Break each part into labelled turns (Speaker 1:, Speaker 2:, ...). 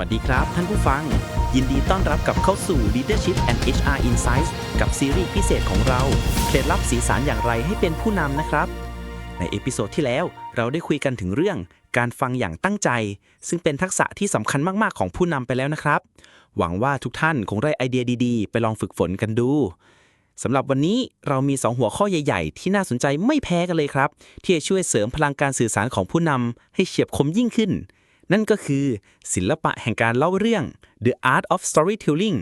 Speaker 1: วัสดีครับ ท่านผู้ฟัง ยินดีต้อนรับกับเข้าสู่ Leadership and HR Insights กับซีรีส์พิเศษของเรา เคล็ดลับสีสารอย่างไรให้เป็นผู้นำนะครับ ในเอพิโซดที่แล้วเราได้คุยกันถึงเรื่อง การฟังอย่างตั้งใจ ซึ่งเป็นทักษะที่สำคัญมาก ๆ ของผู้นำไปแล้วนะครับ หวังว่าทุกท่านคงได้ไอเดียดีๆ ไปลองฝึกฝนกันดูสำหรับวันนี้เรามี 2 หัวข้อใหญ่ ๆ ที่น่าสนใจไม่แพ้กันเลยครับ ที่จะช่วยเสริมพลังการสื่อสารของผู้นำให้เฉียบคมยิ่งขึ้น นั่นก็คือศิลปะแห่งการเล่าเรื่อง The Art of Storytelling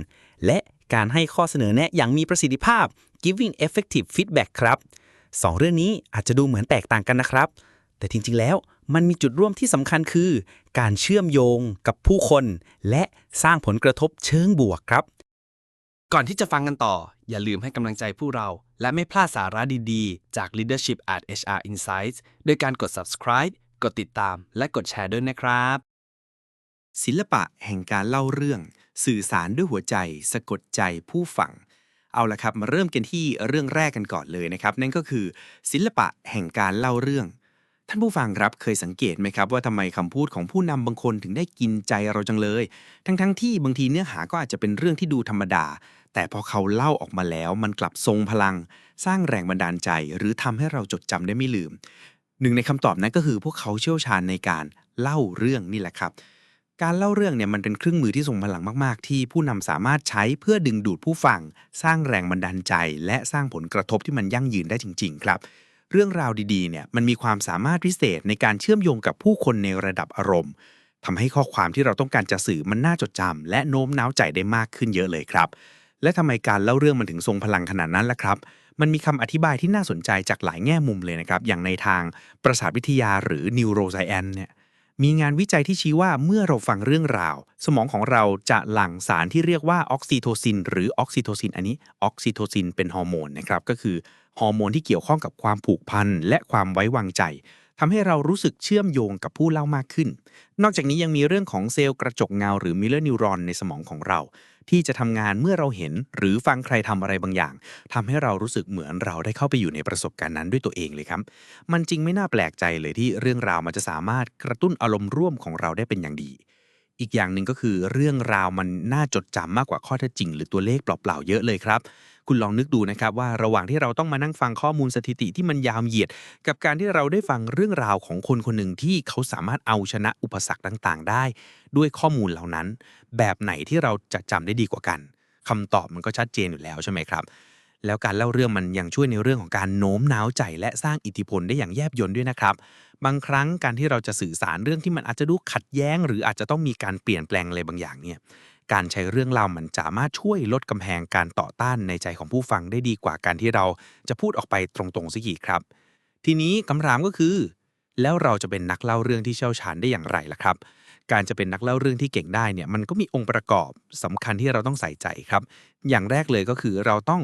Speaker 1: และการให้ข้อเสนอแนะอย่างมีประสิทธิภาพ Giving Effective Feedback ครับสองเรื่องนี้อาจจะดูเหมือนแตกต่างกันนะครับ แต่จริงๆ แล้วมันมีจุดร่วมที่สำคัญคือ การเชื่อมโยงกับผู้คน และสร้างผลกระทบเชิงบวกครับ
Speaker 2: ก่อนที่จะฟังกันต่อ อย่าลืมให้กำลังใจผู้เรา และไม่พลาดสาระดีๆ จาก Leadership at HR Insights โดยการกด subscribe กดติดตาม และกดแชร์ด้วยนะครับ
Speaker 3: ศิลปะแห่งการเล่าเรื่อง สื่อสารด้วยหัวใจ สะกดใจผู้ฟัง เอาละครับ มาเริ่มกันที่เรื่องแรกกันก่อนเลยนะครับ นั่นก็คือ ศิลปะแห่งการเล่าเรื่อง ท่านผู้ฟังครับเคยสังเกตไหมครับ ว่าทำไมคำพูดของผู้นำบางคนถึงได้กินใจเราจังเลย ทั้งๆทที่บางทีเนื้อหาก็อาจจะเป็นเรื่องที่ดูธรรมดา แต่พอเขาเล่าออกมาแล้วมันกลับทรงพลัง สร้างแรงบันดาลใจ หรือทำให้เราจดจำได้ไม่ลืมหนึ่งในคำตอบนั้นก็คือพวกเขาเชี่ยวชาญในการเล่าเรื่องนี่แหละครับ การเล่าเรื่องเนี่ยมันเป็นเครื่องมือที่ทรงพลังมาก ๆ ที่ผู้นำสามารถใช้เพื่อดึงดูดผู้ฟัง สร้างแรงบันดาลใจ และสร้างผลกระทบที่มันยั่งยืนได้จริง ๆ ครับ เรื่องราวดีๆเนี่ยมันมีความสามารถพิเศษในการเชื่อมโยงกับผู้คนในระดับอารมณ์ทำให้ข้อความที่เราต้องการจะสื่อมันน่าจดจำและโน้มน้าวใจได้มากขึ้นเยอะเลยครับ และทำไมการเล่าเรื่องมันถึงทรงพลังขนาดนั้นล่ะครับมันมีคำอธิบายที่น่าสนใจจากหลายแง่มุมเลยนะครับ อย่างในทางประสาทวิทยาหรือ neuroscience เนี่ย มีงานวิจัยที่ชี้ว่าเมื่อเราฟังเรื่องราว สมองของเราจะหลั่งสารที่เรียกว่าออกซิโทซิน หรือออกซิโทซิน อันนี้ออกซิโทซินเป็นฮอร์โมนนะครับก็คือฮอร์โมนที่เกี่ยวข้องกับความผูกพันและความไว้วางใจทำให้เรารู้สึกเชื่อมโยงกับผู้เล่ามากขึ้น นอกจากนี้ยังมีเรื่องของเซลล์กระจกเงาหรือมิเลอร์นิวรอนในสมองของเรา ที่จะทำงานเมื่อเราเห็น หรือฟังใครทำอะไรบางอย่างทำให้เรารู้สึกเหมือนเราได้เข้าไปอยู่ในประสบการณ์นั้นด้วยตัวเองเลยครับ มันจริงไม่น่าแปลกใจเลยที่เรื่องราวมันจะสามารถกระตุ้นอารมณ์ร่วมของเราได้เป็นอย่างดี อีกอย่างหนึ่งก็คือเรื่องราวมันน่าจดจำมากกว่าข้อเท็จจริง หรือตัวเลขเปล่าๆเยอะเลยครับ คุณลองนึกดูนะครับว่าระหว่างที่เราต้องมานั่งฟังข้อมูลสถิติที่มันยาวเหยียด กับการที่เราได้ฟังเรื่องราวของคนคนหนึ่งที่เขาสามารถเอาชนะอุปสรรคต่างๆ ได้ ด้วยข้อมูลเหล่านั้น แบบไหนที่เราจะจำได้ดีกว่ากันคำตอบมันก็ชัดเจนอยู่แล้วใช่ไหมครับแล้วการเล่าเรื่องมันยังช่วยในเรื่องของการโน้มน้าวใจ และสร้างอิทธิพลได้อย่างแยบยลด้วยนะครับ บางครั้งการที่เราจะสื่อสารเรื่องที่มันอาจจะดูขัดแย้ง หรืออาจจะต้องมีการเปลี่ยนแปลงอะไรบางอย่างเนี่ย การใช้เรื่องเล่ามันสามารถช่วยลดกำแพงการต่อต้านในใจของผู้ฟังได้ดีกว่าการที่เราจะพูดออกไปตรงๆสักกี่ครับ ทีนี้คำถามก็คือ แล้วเราจะเป็นนักเล่าเรื่องที่เชี่ยวชาญได้อย่างไรล่ะครับ การจะเป็นนักเล่าเรื่องที่เก่งได้เนี่ยมันก็มีองค์ประกอบสำคัญที่เราต้องใส่ใจครับ อย่างแรกเลยก็คือเราต้อง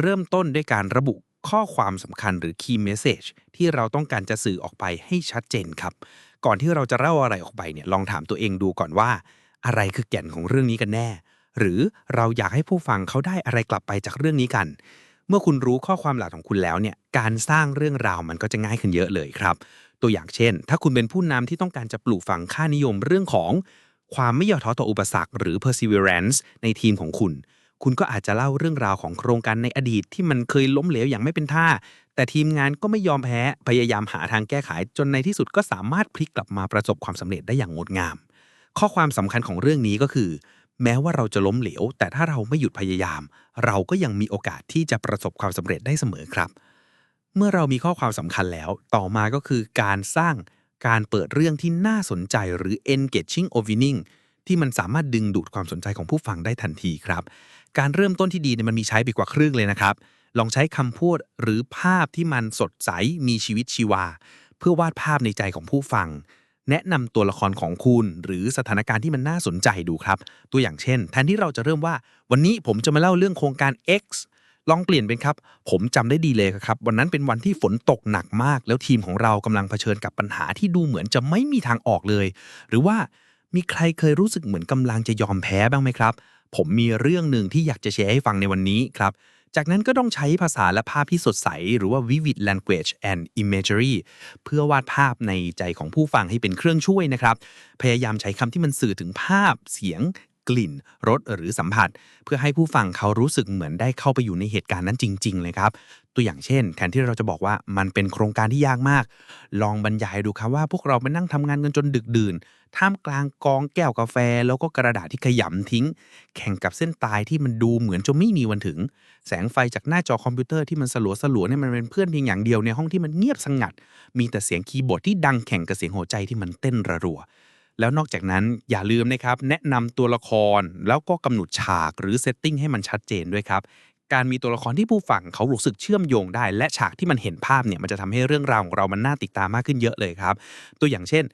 Speaker 3: เริ่มต้นด้วยการระบุข้อความสำคัญหรือ key message ที่เราต้องการจะสื่อออกไปให้ชัดเจนครับ ก่อนที่เราจะเล่าอะไรออกไปเนี่ยลองถามตัวเองดูก่อนว่า อะไรคือแก่นของเรื่องนี้กันแน่ หรือเราอยากให้ผู้ฟังเขาได้อะไรกลับไปจากเรื่องนี้กัน เมื่อคุณรู้ข้อความหลักของคุณแล้วเนี่ยการสร้างเรื่องราวมันก็จะง่ายขึ้นเยอะเลยครับ ตัวอย่างเช่น ถ้าคุณเป็นผู้นำที่ต้องการจะปลูกฝังค่านิยมเรื่องของความไม่ย่อท้อต่ออุปสรรค หรือ perseverance ในทีมของคุณ คุณก็อาจจะเล่าเรื่องราวของโครงการในอดีตที่มันเคยล้มเหลวอย่างไม่เป็นท่า แต่ทีมงานก็ไม่ยอมแพ้ พยายามหาทางแก้ไข จนในที่สุดก็สามารถพลิกกลับมาประสบความสำเร็จได้อย่างงดงาม ข้อความสำคัญของเรื่องนี้ก็คือ แม้ว่าเราจะล้มเหลว แต่ถ้าเราไม่หยุดพยายาม เราก็ยังมีโอกาสที่จะประสบความสำเร็จได้เสมอครับ เมื่อเรามีข้อความสำคัญแล้ว ต่อมาก็คือการสร้างการเปิดเรื่องที่น่าสนใจหรือ engaging opening ที่มันสามารถดึงดูดความสนใจของผู้ฟังได้ทันทีครับ การเริ่มต้นที่ดีเนี่ยมันมีใช้ไปกว่าครึ่งเลยนะครับ ลองใช้คำพูดหรือภาพที่มันสดใสมีชีวิตชีวา เพื่อวาดภาพในใจของผู้ฟัง แนะนำตัวละครของคุณ หรือสถานการณ์ที่มันน่าสนใจดูครับ ตัวอย่างเช่น แทนที่เราจะเริ่มว่า วันนี้ผมจะมาเล่าเรื่องโครงการ X ลองเปลี่ยนเป็นครับ ผมจำได้ดีเลยครับ วันนั้นเป็นวันที่ฝนตกหนักมาก แล้วทีมของเรากำลังเผชิญกับปัญหาที่ดูเหมือนจะไม่มีทางออกเลย หรือว่ามีใครเคยรู้สึกเหมือนกำลังจะยอมแพ้บ้างไหมครับ ผมมีเรื่องหนึ่งที่อยากจะแชร์ให้ฟังในวันนี้ครับ จากนั้นก็ต้องใช้ภาษาและภาพที่สดใส หรือว่า vivid language and imagery เพื่อวาดภาพในใจของผู้ฟังให้เป็นเครื่องช่วยนะครับ พยายามใช้คำที่มันสื่อถึงภาพเสียงกลิ่นรสหรือสัมผัส เพื่อให้ผู้ฟังเขารู้สึกเหมือนได้เข้าไปอยู่ในเหตุการณ์นั้นจริง ๆ เลยครับ ตัวอย่างเช่น แทนที่เราจะบอกว่ามันเป็นโครงการที่ยากมาก ลองบรรยายดูครับว่าพวกเราไปนั่งทำงานกันจนดึกดื่น ท่ามกลางกองแก้วกาแฟ แล้วก็กระดาษที่ขยำทิ้ง แข่งกับเส้นตายที่มันดูเหมือนจะไม่มีวันถึง แสงไฟจากหน้าจอคอมพิวเตอร์ที่มันสลัวสลัวเนี่ยมันเป็นเพื่อนเพียงอย่างเดียวในห้องที่มันเงียบสงัด มีแต่เสียงคีย์บอร์ดที่ดังแข่งกับเสียงหัวใจที่มันเต้นระรัวแล้วนอกจากนั้นอย่าลืมนะครับ แนะนำตัวละครแล้วก็กำหนดฉากหรือเซตติ้งให้มันชัดเจนด้วยครับ การมีตัวละครที่ผู้ฟังเขารู้สึกเชื่อมโยงได้ และฉากที่มันเห็นภาพเนี่ยมันจะทำให้เรื่องราวของเรามันน่าติดตามมากขึ้นเยอะเลยครับ ตัวอย่างเช่น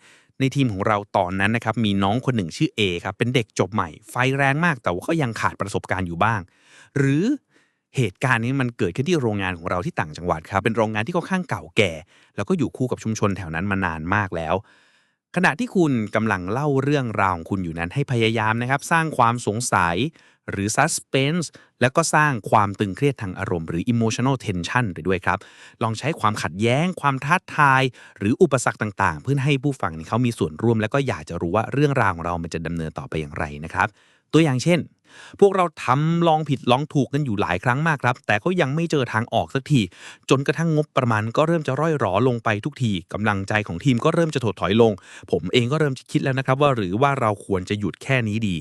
Speaker 3: ในทีมของเราตอนนั้นนะครับมีน้องคนหนึ่งชื่อ A ครับเป็นเด็กจบใหม่ ไฟแรงมากแต่ว่าก็ยังขาดประสบการณ์อยู่บ้าง หรือเหตุการณ์นี้มันเกิดขึ้นที่โรงงานของเราที่ต่างจังหวัดครับเป็นโรงงานที่ค่อนข้างเก่าแก่ แล้วก็อยู่คู่กับชุมชนแถวนั้นมานานมากแล้ว ขณะที่คุณกำลังเล่าเรื่องราวของคุณอยู่นั้นให้พยายามนะครับ สร้างความสงสัยหรือ suspense แล้วก็สร้างความตึงเครียดทางอารมณ์หรือ emotional tension ไปด้วยครับ ลองใช้ความขัดแย้ง ความท้าทาย หรืออุปสรรคต่างๆ เพื่อให้ผู้ฟังเนี่ยเขามีส่วนร่วม แล้วก็อยากจะรู้ว่าเรื่องราวของเรามันจะดำเนินต่อไปอย่างไรนะครับ ตัวอย่างเช่น พวกเราทำลองผิดลองถูกกันอยู่หลายครั้งมากครับ แต่ก็ยังไม่เจอทางออกสักที จนกระทั่งงบประมาณก็เริ่มจะร่อยหรอลงไปทุกทีกำลังใจของทีมก็เริ่มจะถดถอยลง ผมเองก็เริ่มจะคิดแล้วนะครับว่าหรือว่าเราควรจะหยุดแค่นี้ดี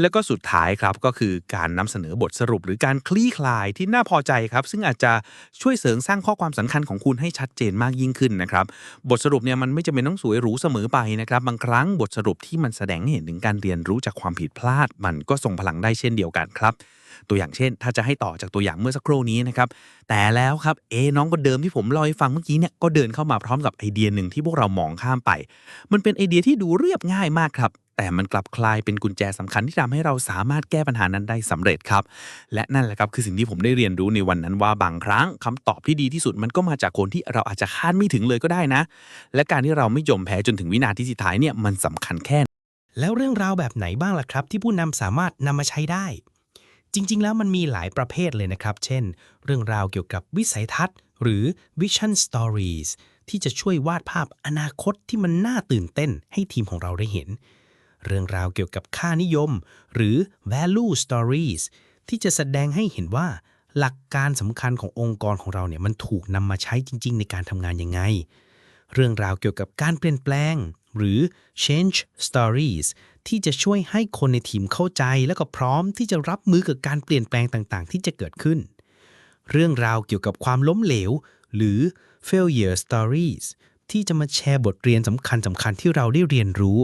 Speaker 3: แล้วก็สุดท้ายครับก็คือการนำเสนอบทสรุปหรือการคลี่คลายที่น่าพอใจครับ ซึ่งอาจจะช่วยเสริมสร้างข้อความสำคัญของคุณให้ชัดเจนมากยิ่งขึ้นนะครับ บทสรุปเนี่ยมันไม่จำเป็นต้องสวยหรูเสมอไปนะครับ บางครั้งบทสรุปที่มันแสดงให้เห็นถึงการเรียนรู้จากความผิดพลาด มันก็ส่งพลังได้เช่นเดียวกันครับ ตัวอย่างเช่น ถ้าจะให้ต่อจากตัวอย่างเมื่อสักครู่นี้นะครับแต่แล้วครับเอะน้องคนเดิมที่ผมเล่าให้ฟังเมื่อกี้เนี่ยก็เดินเข้ามาพร้อมกับไอเดียหนึ่งที่พวกเรามองข้ามไป มันเป็นไอเดียที่ดูเรียบง่ายมากครับ แต่มันกลับกลายเป็นกุญแจสำคัญที่ทำให้เราสามารถแก้ปัญหานั้นได้สำเร็จครับ และนั่นแหละครับคือสิ่งที่ผมได้เรียนรู้ในวันนั้นว่าบางครั้งคำตอบที่ดีที่สุดมันก็มาจากคนที่เราอาจจะคาดไม่ถึงเลยก็ได้นะ และการที่เราไม่ยอมแพ้จนถึงวินาทีสุดท้ายเนี่ยมันสำคัญแค่ไหน
Speaker 4: แล้วเรื่องราวแบบไหนบ้างล่ะครับ ที่ผู้นำสามารถนำมาใช้ได้ จริง ๆ แล้วมันมีหลายประเภทเลยนะครับ เช่น เรื่องราวเกี่ยวกับวิสัยทัศน์ หรือ vision stories ที่จะช่วยวาดภาพอนาคตที่มันน่าตื่นเต้นให้ทีมของเราได้เห็น เรื่องราวเกี่ยวกับค่านิยม หรือ value stories ที่จะแสดงให้เห็นว่าหลักการสำคัญขององค์กรของเราเนี่ยมันถูกนำมาใช้จริง ๆ ในการทำงานยังไง เรื่องราวเกี่ยวกับการเปลี่ยนแปลง หรือ change stories ที่จะช่วยให้คนในทีมเข้าใจ และก็พร้อมที่จะรับมือกับการเปลี่ยนแปลงต่างๆ ที่จะเกิดขึ้น เรื่องราวเกี่ยวกับความล้มเหลว หรือ failure stories ที่จะมาแชร์บทเรียนสำคัญสำคัญๆที่เราได้เรียนรู้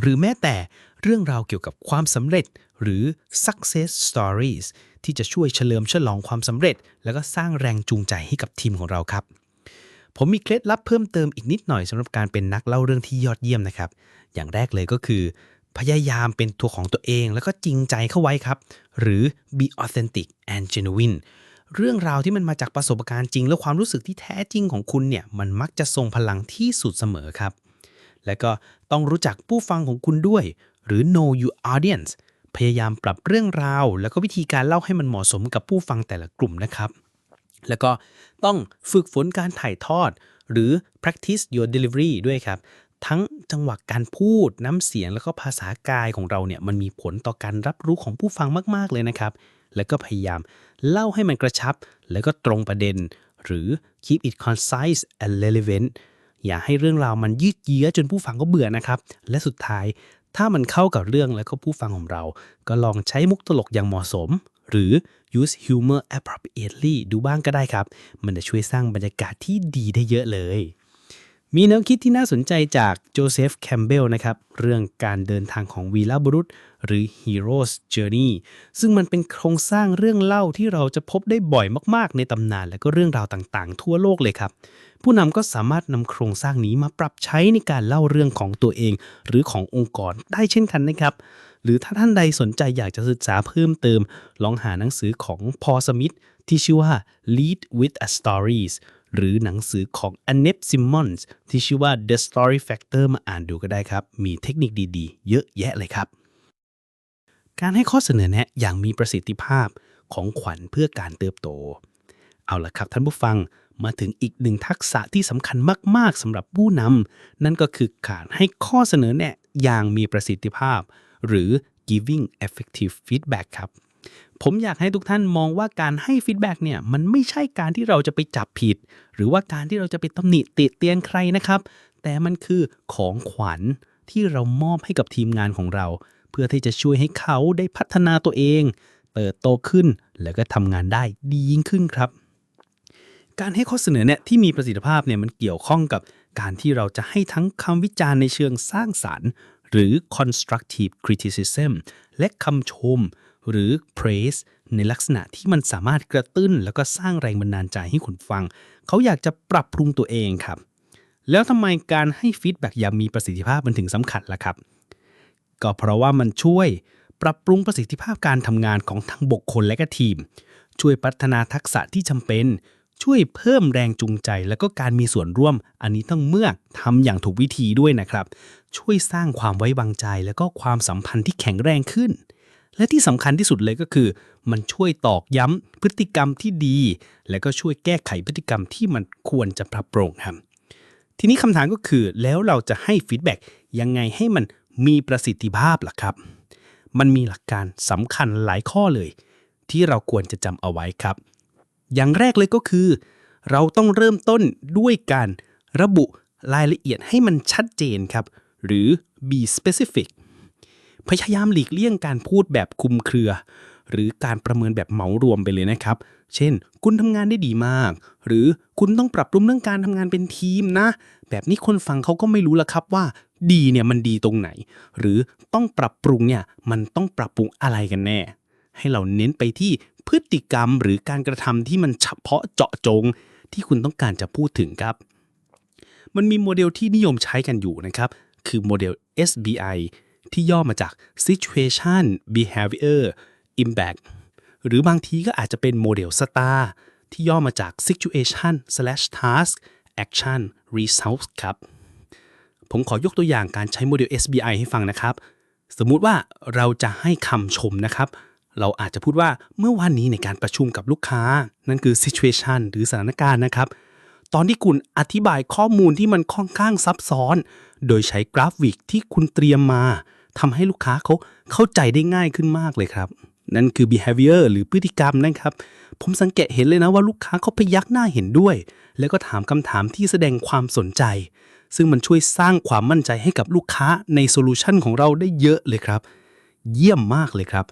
Speaker 4: หรือแม้แต่เรื่องราวเกี่ยวกับความสำเร็จหรือ success stories ที่จะช่วยเฉลิมฉลองความสำเร็จ แล้วก็สร้างแรงจูงใจให้กับทีมของเราครับ ผมมีเคล็ดลับเพิ่มเติมอีกนิดหน่อยสำหรับการเป็นนักเล่าเรื่องที่ยอดเยี่ยมนะครับ อย่างแรกเลยก็คือ พยายามเป็นตัวของตัวเองแล้วก็จริงใจเข้าไว้ครับ หรือ be authentic and genuine เรื่องราวที่มันมาจากประสบการณ์จริง และความรู้สึกที่แท้จริงของคุณเนี่ยมันมักจะทรงพลังที่สุดเสมอครับ และก็ต้องรู้จักผู้ฟังของคุณด้วย หรือ know your audience พยายามปรับเรื่องราว แล้วก็วิธีการเล่าให้มันเหมาะสมกับผู้ฟังแต่ละกลุ่มนะครับ แล้วก็ต้องฝึกฝนการถ่ายทอด หรือ practice your delivery ด้วยครับ ทั้งจังหวะการพูดน้ำเสียงแล้วก็ภาษากายของเราเนี่ยมันมีผลต่อการรับรู้ของผู้ฟังมาก ๆ เลยนะครับ แล้วก็พยายามเล่าให้มันกระชับ แล้วก็ตรงประเด็น หรือ keep it concise and relevant อย่าให้เรื่องราวมันยืดเยื้อจนผู้ฟังก็เบื่อนะครับ และสุดท้ายถ้ามันเข้ากับเรื่องแล้วก็ผู้ฟังของเรา ก็ลองใช้มุกตลกอย่างเหมาะสม หรือ use humor appropriately ดูบ้างก็ได้ครับ มันจะช่วยสร้างบรรยากาศที่ดีได้เยอะเลย มีแนวคิดที่น่าสนใจจากโจเซฟแคมเบลนะครับ เรื่องการเดินทางของวีรบุรุษ หรือ Hero's Journey ซึ่งมันเป็นโครงสร้างเรื่องเล่าที่เราจะพบได้บ่อยมากๆ ในตำนานและก็เรื่องราวต่างๆ ทั่วโลกเลยครับ ผู้นำก็สามารถนำโครงสร้างนี้มาปรับใช้ในการเล่าเรื่องของตัวเอง หรือขององค์กรได้เช่นกันนะครับ หรือถ้าท่านใดสนใจอยากจะศึกษาเพิ่มเติม ลองหาหนังสือของพอสมิธที่ชื่อว่า Lead with a Stories หรือหนังสือของ Annette Simmons ที่ชื่อว่า The Story Factor มาอ่านดูก็ได้ครับ มีเทคนิคดีๆ เยอะแยะเลยครับ การให้ข้อเสนอแนะอย่างมีประสิทธิภาพของขวัญเพื่อการเติบโต เอาละครับท่านผู้ฟังมาถึงอีกหนึ่งทักษะที่สำคัญมาก ๆสำหรับผู้นำนั่นก็คือการให้ข้อเสนอแนะอย่างมีประสิทธิภาพ หรือ giving effective feedback ครับ ผมอยากให้ทุกท่านมองว่าการให้ฟีดแบ็กเนี่ยมันไม่ใช่การที่เราจะไปจับผิด หรือว่าการที่เราจะไปตำหนิติเตียนใครนะครับ แต่มันคือของขวัญที่เรามอบให้กับทีมงานของเรา เพื่อที่จะช่วยให้เขาได้พัฒนาตัวเอง เติบโตขึ้นแล้วก็ทำงานได้ดียิ่งขึ้นครับ การให้ข้อเสนอเนี่ยที่มีประสิทธิภาพเนี่ยมันเกี่ยวข้องกับการที่เราจะให้ทั้งคำวิจารณ์ในเชิงสร้างสารรค์ หรือ constructive criticism และคำชม หรือ praise ในลักษณะที่มันสามารถกระตุ้นแล้วก็สร้างแรงบันดาลใจให้คนฟัง เขาอยากจะปรับปรุงตัวเองครับ แล้วทำไมการให้ฟีดแบ็กอย่างมีประสิทธิภาพมันถึงสำคัญล่ะครับ ก็เพราะว่ามันช่วยปรับปรุงประสิทธิภาพการทำงานของทั้งบุคคลและก็ทีม ช่วยพัฒนาทักษะที่จำเป็น ช่วยเพิ่มแรงจูงใจ แล้วก็การมีส่วนร่วม อันนี้ต้องเมื่อทำอย่างถูกวิธีด้วยนะครับ ช่วยสร้างความไว้วางใจ แล้วก็ความสัมพันธ์ที่แข็งแรงขึ้น และที่สำคัญที่สุดเลยก็คือ มันช่วยตอกย้ำพฤติกรรมที่ดี และก็ช่วยแก้ไขพฤติกรรมที่มันควรจะปรับปรุงครับทีนี้คำถามก็คือแล้วเราจะให้ฟีดแบ็กยังไงให้มันมีประสิทธิภาพล่ะครับ มันมีหลักการสำคัญหลายข้อเลย ที่เราควรจะจำเอาไว้ครับ อย่างแรกเลยก็คือ เราต้องเริ่มต้นด้วยการระบุรายละเอียดให้มันชัดเจนครับ หรือ be specific พยายามหลีกเลี่ยงการพูดแบบคุมเครือ หรือการประเมินแบบเหมารวมไปเลยนะครับ เช่น คุณทำงานได้ดีมาก หรือคุณต้องปรับปรุงเรื่องการทำงานเป็นทีมนะ แบบนี้คนฟังเขาก็ไม่รู้ละครับว่า ดีเนี่ยมันดีตรงไหน หรือต้องปรับปรุงเนี่ยมันต้องปรับปรุงอะไรกันแน่ ให้เราเน้นไปที่พฤติกรรมหรือการกระทำที่มันเฉพาะเจาะจงที่คุณต้องการจะพูดถึงครับ มันมีโมเดลที่นิยมใช้กันอยู่นะครับ คือโมเดล SBI ที่ย่อมาจาก Situation Behavior Impact หรือบางทีก็อาจจะเป็นโมเดล STAR ที่ย่อมาจาก Situation slash Task Action Results ครับ ผมขอยกตัวอย่างการใช้โมเดล SBI ให้ฟังนะครับ สมมุติว่าเราจะให้คำชมนะครับ เราอาจจะพูดว่าเมื่อวานนี้ในการประชุมกับลูกค้า นั่นคือ situation หรือสถานการณ์นะครับ ตอนที่คุณอธิบายข้อมูลที่มันค่อนข้างซับซ้อน โดยใช้กราฟิกที่คุณเตรียมมาทำให้ลูกค้าเขาเข้าใจได้ง่ายขึ้นมากเลยครับ นั่นคือ behavior หรือพฤติกรรมนะครับ ผมสังเกตเห็นเลยนะว่าลูกค้าเขาพยักหน้าเห็นด้วย แล้วก็ถามคำถามที่แสดงความสนใจ ซึ่งมันช่วยสร้างความมั่นใจให้กับลูกค้าในโซลูชันของเราได้เยอะเลยครับ เยี่ยมมากเลยครับ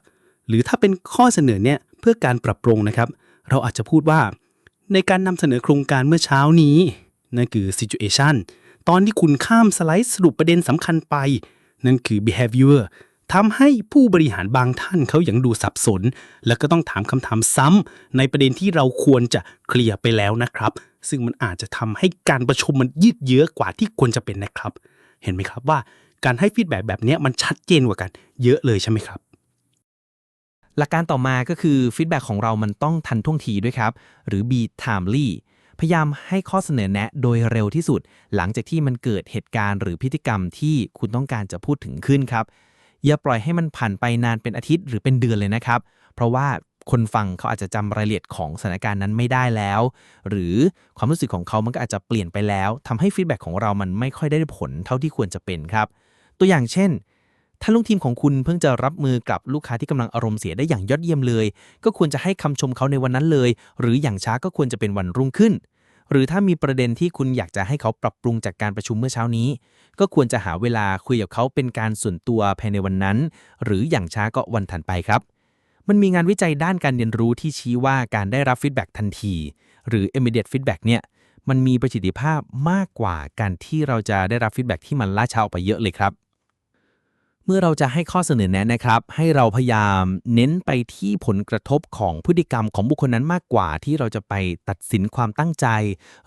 Speaker 4: หรือถ้าเป็นข้อเสนอเนี่ยเพื่อการปรับปรุงนะครับ เราอาจจะพูดว่า ในการนำเสนอโครงการเมื่อเช้านี้ นั่นคือ situation ตอนที่คุณข้ามสไลด์สรุปประเด็นสำคัญไป นั่นคือ behavior ทำให้ผู้บริหารบางท่านเขายังดูสับสน แล้วก็ต้องถามคำถามซ้ำในประเด็นที่เราควรจะเคลียร์ไปแล้วนะครับ ซึ่งมันอาจจะทำให้การประชุมมันยืดเยื้อกว่าที่ควรจะเป็นนะครับ เห็นไหมครับว่าการให้ฟีดแบ็แบบนี้มันชัดเจนกว่ากัน เยอะเลยใช่ไหมครับ
Speaker 3: หลักการต่อมาก็คือฟีดแบ็กของเรามันต้องทันท่วงทีด้วยครับ หรือ be timely พยายามให้ข้อเสนอแนะโดยเร็วที่สุด หลังจากที่มันเกิดเหตุการณ์หรือพฤติกรรมที่คุณต้องการจะพูดถึงขึ้นครับ อย่าปล่อยให้มันผ่านไปนานเป็นอาทิตย์หรือเป็นเดือนเลยนะครับ เพราะว่าคนฟังเขาอาจจะจำรายละเอียดของสถานการณ์นั้นไม่ได้แล้ว หรือความรู้สึกของเขามันก็อาจจะเปลี่ยนไปแล้วทำให้ฟีดแบ็กของเรามันไม่ค่อยได้ผลเท่าที่ควรจะเป็นครับ ตัวอย่างเช่น ถ้าลูกทีมของคุณเพิ่งจะรับมือกับลูกค้าที่กำลังอารมณ์เสียได้อย่างยอดเยี่ยมเลย ก็ควรจะให้คำชมเขาในวันนั้นเลย หรืออย่างช้าก็ควรจะเป็นวันรุ่งขึ้น หรือถ้ามีประเด็นที่คุณอยากจะให้เขาปรับปรุงจากการประชุมเมื่อเช้านี้ ก็ควรจะหาเวลาคุยกับเขาเป็นการส่วนตัวภายในวันนั้น หรืออย่างช้าก็วันถัดไปครับ มันมีงานวิจัยด้านการเรียนรู้ที่ชี้ว่าการได้รับฟีดแบ็กทันที หรือ immediate feedback เนี่ยมันมีประสิทธิภาพมากกว่าการที่เราจะได้รับฟีดแบ็กที่มันล่าช้าออกไปเยอะเลยครับ มื่อเราจะให้ข้อเสนอแนะนะครับ ให้เราพยายามเน้นไปที่ผลกระทบของพฤติกรรมของบุคคลนั้นมากกว่า ที่เราจะไปตัดสินความตั้งใจ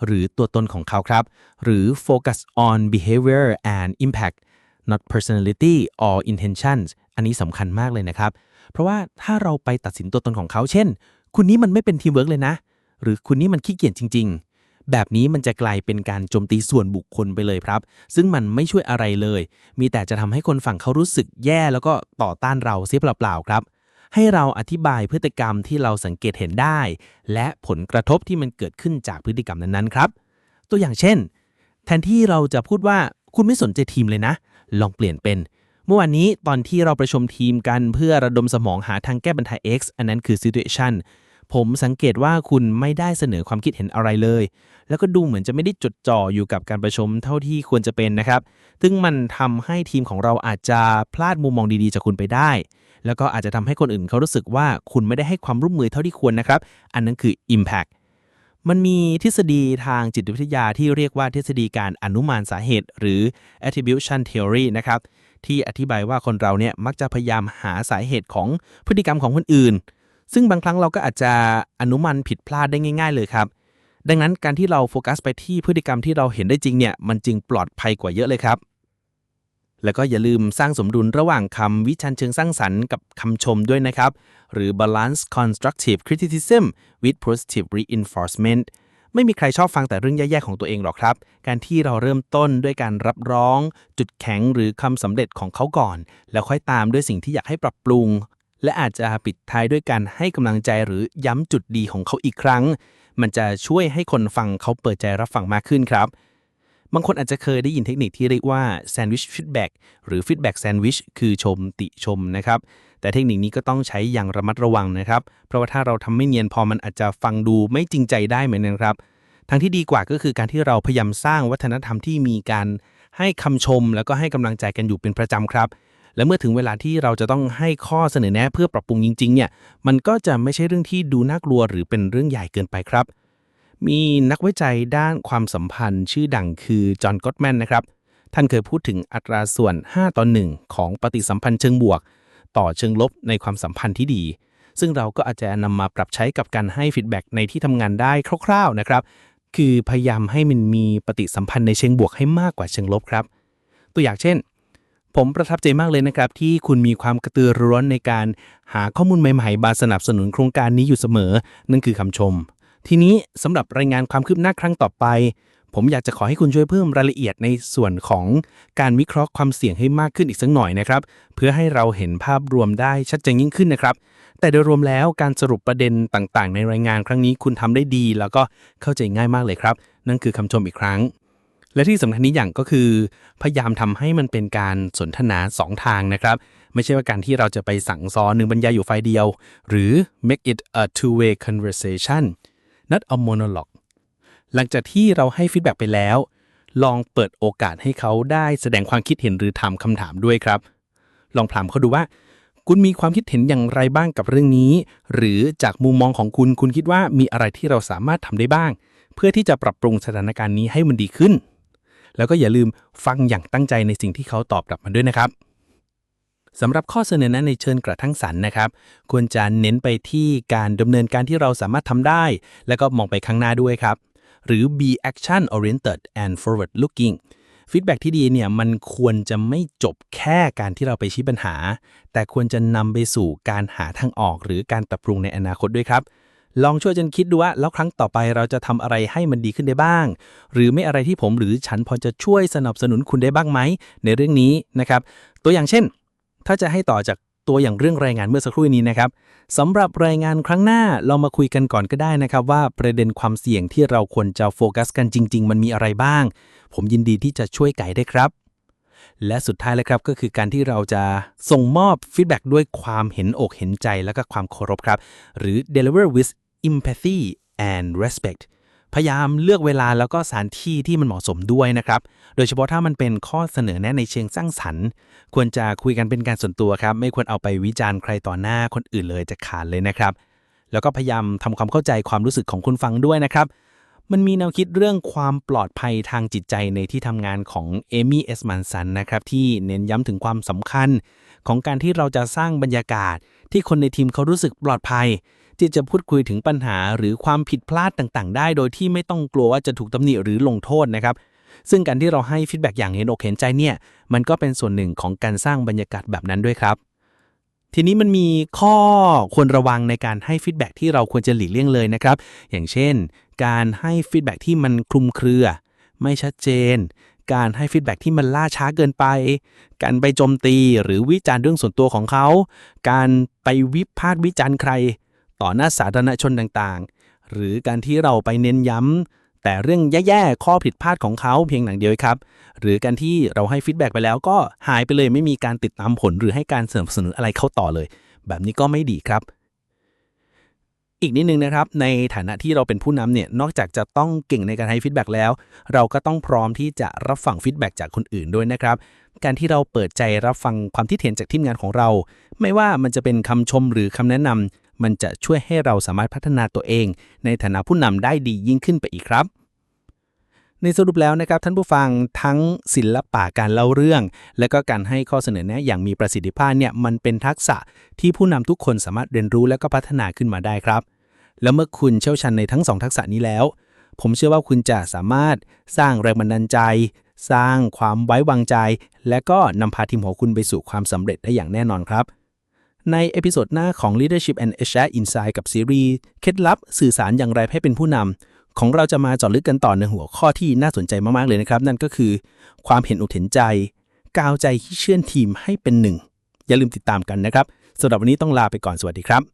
Speaker 3: หรือตัวตนของเขาครับ หรือ focus on behavior and impact not personality or intentions อันนี้สำคัญมากเลยนะครับ เพราะว่าถ้าเราไปตัดสินตัวตนของเขา เช่น คุณนี้มันไม่เป็นทีมเวิร์กเลยนะ หรือคุณนี้มันขี้เกียจจริง ๆ แบบนี้มันจะกลายเป็นการโจมตีส่วนบุคคลไปเลยครับ ซึ่งมันไม่ช่วยอะไรเลย มีแต่จะทำให้คนฝั่งเขารู้สึกแย่แล้วก็ต่อต้านเราเสียเปล่าๆครับ
Speaker 4: ให้เราอธิบายพฤติกรรมที่เราสังเกตเห็นได้ และผลกระทบที่มันเกิดขึ้นจากพฤติกรรมนั้นๆครับ ตัวอย่างเช่น แทนที่เราจะพูดว่าคุณไม่สนใจทีมเลยนะ ลองเปลี่ยนเป็น เมื่อวานนี้ตอนที่เราประชุมทีมกันเพื่อระดมสมองหาทางแก้ปัญหา X อันนั้นคือ situation ผมสังเกตว่าคุณไม่ได้เสนอความคิดเห็นอะไรเลย แล้วก็ดูเหมือนจะไม่ได้จดจ่ออยู่กับการประชุมเท่าที่ควรจะเป็นนะครับ ซึ่งมันทำให้ทีมของเราอาจจะพลาดมุมมองดีๆจากคุณไปได้ แล้วก็อาจจะทำให้คนอื่นเขารู้สึกว่าคุณไม่ได้ให้ความร่วมมือเท่าที่ควรนะครับ อันนั้นคือ impact มันมีทฤษฎีทางจิตวิทยาที่เรียกว่าทฤษฎีการอนุมานสาเหตุ หรือ attribution theory นะครับที่อธิบายว่าคนเราเนี่ยมักจะพยายามหาสาเหตุของพฤติกรรมของคนอื่น ซึ่งบางครั้งเราก็อาจจะอนุมานผิดพลาดได้ง่าย ๆ เลยครับ ดังนั้นการที่เราโฟกัสไปที่พฤติกรรมที่เราเห็นได้จริงเนี่ยมันจึงปลอดภัยกว่าเยอะเลยครับ แล้วก็อย่าลืมสร้างสมดุลระหว่างคำวิจารณ์เชิงสร้างสรรค์กับคำชมด้วยนะครับ หรือ balance constructive criticism with positive reinforcement ไม่มีใครชอบฟังแต่เรื่องแย่ๆของตัวเองหรอกครับ การที่เราเริ่มต้นด้วยการรับร้อง จุดแข็งหรือคำสำเร็จของเขาก่อน แล้วค่อยตามด้วยสิ่งที่อยากให้ปรับปรุง และอาจจะปิดท้ายด้วยการให้กำลังใจหรือย้ำจุดดีของเขาอีกครั้ง มันจะช่วยให้คนฟังเขาเปิดใจรับฟังมากขึ้นครับ บางคนอาจจะเคยได้ยินเทคนิคที่เรียกว่า sandwich feedback หรือ feedback sandwich คือชมติชมนะครับ แต่เทคนิคนี้ก็ต้องใช้อย่างระมัดระวังนะครับ เพราะว่าถ้าเราทำไม่เนียนพอมันอาจจะฟังดูไม่จริงใจได้เหมือนกันครับทางที่ดีกว่าก็คือการที่เราพยายามสร้างวัฒนธรรมที่มีการให้คำชมแล้วก็ให้กำลังใจกันอยู่เป็นประจำครับ และเมื่อถึงเวลาที่เราจะต้องให้ข้อเสนอแนะเพื่อปรับปรุงจริงๆเนี่ยมันก็จะไม่ใช่เรื่องที่ดูน่ากลัวหรือเป็นเรื่องใหญ่เกินไปครับ มีนักวิจัยด้านความสัมพันธ์ ชื่อดังคือจอห์นก็อตแมนนะครับท่านเคยพูดถึงอัตราส่วน 5 ต่อ 1 ของปฏิสัมพันธ์เชิงบวก ต่อเชิงลบในความสัมพันธ์ที่ดี ซึ่งเราก็อาจจะนำมาปรับใช้กับการให้ฟีดแบ็กในที่ทำงานได้คร่าวๆนะครับ คือพยายามให้มันมีปฏิสัมพันธ์ในเชิงบวกให้มากกว่าเชิงลบครับ ตัวอย่างเช่น ผมประทับใจมากเลยนะครับ ที่คุณมีความกระตือรือร้นในการหาข้อมูลใหม่ๆมาสนับสนุนโครงการนี้อยู่เสมอ นั่นคือคำชม ทีนี้สำหรับรายงานความคืบหน้าครั้งต่อไป ผมอยากจะขอให้คุณช่วยเพิ่มรายละเอียดในส่วนของการวิเคราะห์ความเสี่ยงให้มากขึ้นอีกสักหน่อยนะครับ เพื่อให้เราเห็นภาพรวมได้ชัดเจนยิ่งขึ้นนะครับ แต่โดยรวมแล้วการสรุปประเด็นต่างๆ ในรายงานครั้งนี้คุณทำได้ดี แล้วก็เข้าใจง่ายมากเลยครับ นั่นคือคำชมอีกครั้ง และที่สำคัญนี้อย่างก็คือ พยายามทำให้มันเป็นการสนทนา 2 ทางนะครับ ไม่ใช่ว่าการที่เราจะไปสั่งซอหนึ่งบรรยายอยู่ฝ่ายเดียว หรือ make it a two-way conversation not a monologue หลังจากที่เราให้ฟีดแบ็กไปแล้ว ลองเปิดโอกาสให้เขาได้แสดงความคิดเห็นหรือถามคำถามด้วยครับ ลองถามเขาดูว่า คุณมีความคิดเห็นอย่างไรบ้างกับเรื่องนี้ หรือจากมุมมองของคุณคุณคิดว่ามีอะไรที่เราสามารถทำได้บ้าง เพื่อที่จะปรับปรุงสถานการณ์นี้ให้มันดีขึ้น แล้วก็อย่าลืมฟังอย่างตั้งใจในสิ่งที่เขาตอบกลับมาด้วยนะครับสำหรับข้อเสนอแนะในเชิญกระทั่งสรรนะครับ ควรจะเน้นไปที่การดำเนินการที่เราสามารถทำได้ แล้วก็มองไปข้างหน้าด้วยครับ หรือ be action oriented and forward looking ฟีดแบ็ที่ดีเนี่ยมันควรจะไม่จบแค่การที่เราไปชี้ปัญหา แต่ควรจะนำไปสู่การหาทางออกหรือการปรับปรุงในอนาคตด้วยครับ ลองช่วยกันคิดดูว่าแล้วครั้งต่อไปเราจะทำอะไรให้มันดีขึ้นได้บ้าง หรือไม่อะไรที่ผมหรือฉันพอจะช่วยสนับสนุนคุณได้บ้างไหมในเรื่องนี้นะครับ ตัวอย่างเช่น ถ้าจะให้ต่อจากตัวอย่างเรื่องรายงานเมื่อสักครู่นี้นะครับสำหรับรายงานครั้งหน้าเรามาคุยกันก่อนก็ได้นะครับ ว่าประเด็นความเสี่ยงที่เราควรจะโฟกัสกันจริง ๆ มันมีอะไรบ้าง ผมยินดีที่จะช่วยไกด์ได้ครับ และสุดท้ายเลยครับก็คือการที่เราจะส่งมอบฟีดแบ็ด้วยความเห็นอกเห็นใจและก็ความเคารพครับ หรือ deliver with empathy and respect พยายามเลือกเวลาแล้วก็สถานที่ที่มันเหมาะสมด้วยนะครับ โดยเฉพาะถ้ามันเป็นข้อเสนอแนะในเชิงสร้างสรรค์ ควรจะคุยกันเป็นการส่วนตัวครับ ไม่ควรเอาไปวิจารณ์ใครต่อหน้าคนอื่นเลยจะขาดเลยนะครับ แล้วก็พยายามทำความเข้าใจความรู้สึกของคุณฟังด้วยนะครับ มันมีแนวคิดเรื่องความปลอดภัยทางจิตใจในที่ทำงานของเอมี่เอสมันสันนะครับที่เน้นย้ำถึงความสำคัญ ของการที่เราจะสร้างบรรยากาศที่คนในทีมเขารู้สึกปลอดภัย ที่จะพูดคุยถึงปัญหาหรือความผิดพลาดต่างๆ ได้โดยที่ไม่ต้องกลัวว่าจะถูกตำหนิหรือลงโทษนะครับ ซึ่งการที่เราให้ฟีดแบ็กอย่างเห็นอกเห็นใจเนี่ย มันก็เป็นส่วนหนึ่งของการสร้างบรรยากาศแบบนั้นด้วยครับทีนี้มันมีข้อควรระวังในการให้ฟีดแบ็กที่เราควรจะหลีกเลี่ยงเลยนะครับ อย่างเช่น การให้ฟีดแบ็กที่มันคลุมเครือ ไม่ชัดเจน การให้ฟีดแบ็กที่มันล่าช้าเกินไป การไปโจมตีหรือวิจารณ์เรื่องส่วนตัวของเขา การไปวิพากษ์วิจารณ์ใคร ต่อหน้าสาธารณชนต่างๆ หรือการที่เราไปเน้นย้ำแต่เรื่องแย่ๆ ข้อผิดพลาดของเขาเพียงหนังเดียวครับ หรือการที่เราให้ฟีดแบ็กไปแล้วก็หายไปเลยไม่มีการติดตามผลหรือให้การสนับสนุนอะไรเข้าต่อเลย แบบนี้ก็ไม่ดีครับอีกนิดนึงนะครับ ในฐานะที่เราเป็นผู้นำเนี่ย นอกจากจะต้องเก่งในการให้ฟีดแบ็กแล้ว เราก็ต้องพร้อมที่จะรับฟังฟีดแบ็กจากคนอื่นด้วยนะครับ การที่เราเปิดใจรับฟังความคิดเห็นจากทีมงานของเรา ไม่ว่ามันจะเป็นคำชมหรือคำแนะนำ มันจะช่วยให้เราสามารถพัฒนาตัวเอง ในฐานะผู้นำได้ดียิ่งขึ้นไปอีกครับในสรุปแล้วนะครับท่านผู้ฟังทั้งศิลปะการเล่าเรื่อง และก็การให้ข้อเสนอแนะอย่างมีประสิทธิภาพเนี่ยมันเป็นทักษะที่ผู้นำทุกคนสามารถเรียนรู้และก็พัฒนาขึ้นมาได้ครับ แล้วเมื่อคุณเชี่ยวชาญในทั้งสองทักษะนี้แล้ว ผมเชื่อว่าคุณจะสามารถสร้างแรงบันดาลใจ สร้างความไว้วางใจ และก็นำพาทีมของคุณไปสู่ความสำเร็จได้อย่างแน่นอนครับ ในเอพิโซดหน้าของ Leadership and HR Insight กับซีรีส์เคล็ดลับสื่อสารอย่างไรให้เป็นผู้นำของเราจะมาเจาะลึกกันต่อในหัวข้อที่น่าสนใจมากๆเลยนะครับ นั่นก็คือความเห็นอกเห็นใจ กาวใจที่เชื่อนทีมให้เป็นหนึ่ง อย่าลืมติดตามกันนะครับสำหรับวันนี้ต้องลาไปก่อนสวัสดีครับ